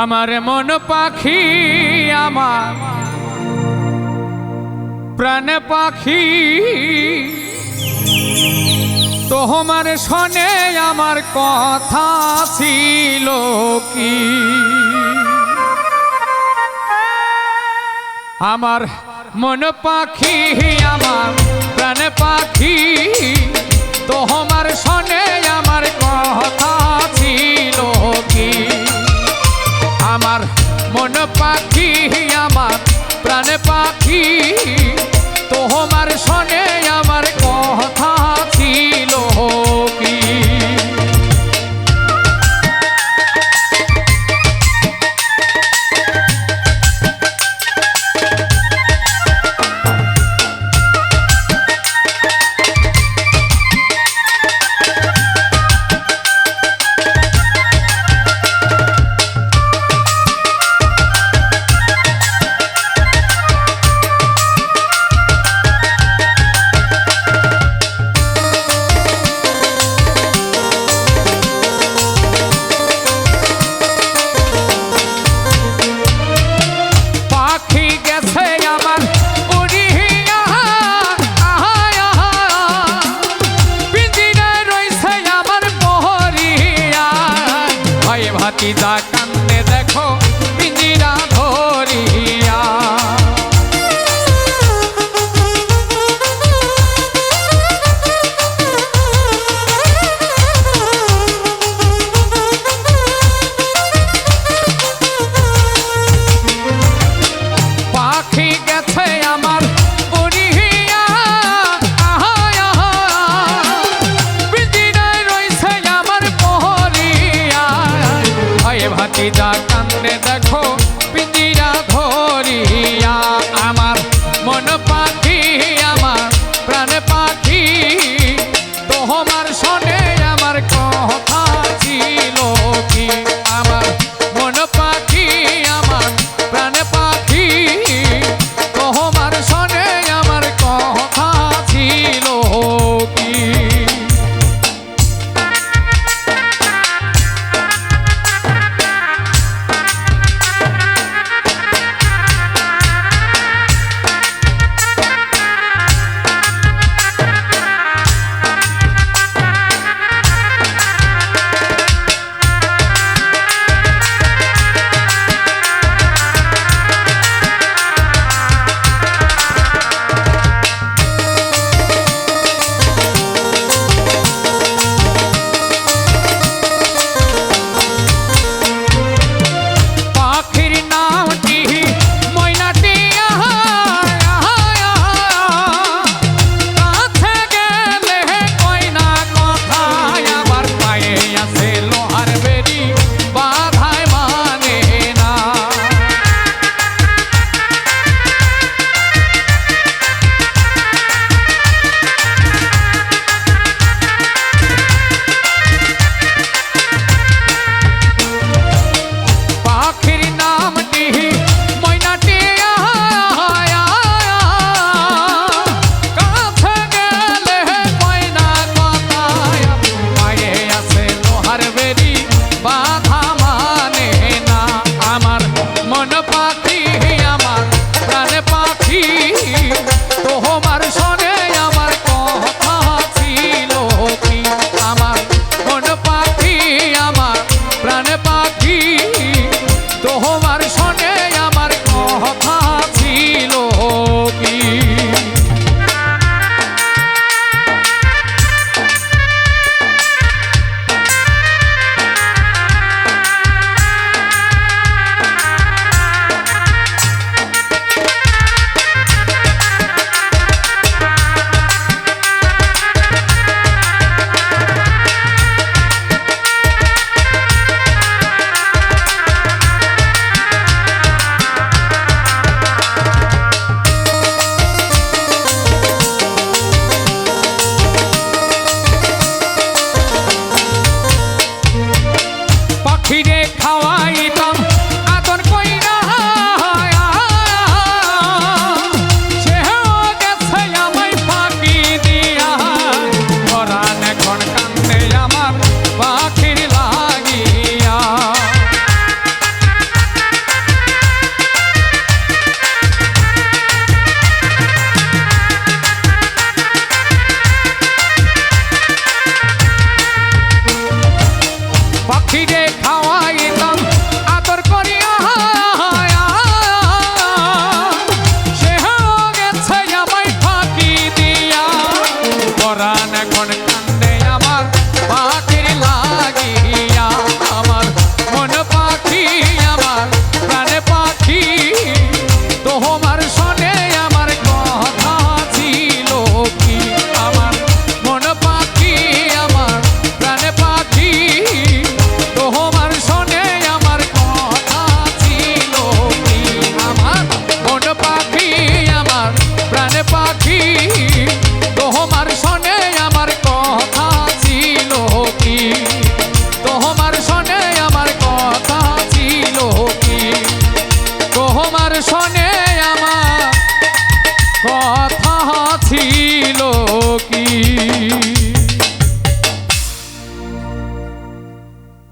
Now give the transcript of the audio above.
আমার মন পাখি আমার। প্রাণ পাখি। তোমার শোনে আমার কথা ছিল কি? আমার মন পাখি আমার, প্রাণ পাখি। তোমার শোনে মন পাখি আমার প্রাণ পাখি তোমার সনে কিদা কান্দে দেখো পিঞ্জিরা ধরিয়া আমার। মন পাখি, আমার প্রাণ পাখি। তোমার শোনে আমার কথা ছিল কি? আমার আমার প্রাণে পাখি। ছিঁড়ে খাওয়াইতাম আদর করিয়া সে গেছে আমায় ফাঁকি দিয়া। পরাণ এখন কান্দে আমার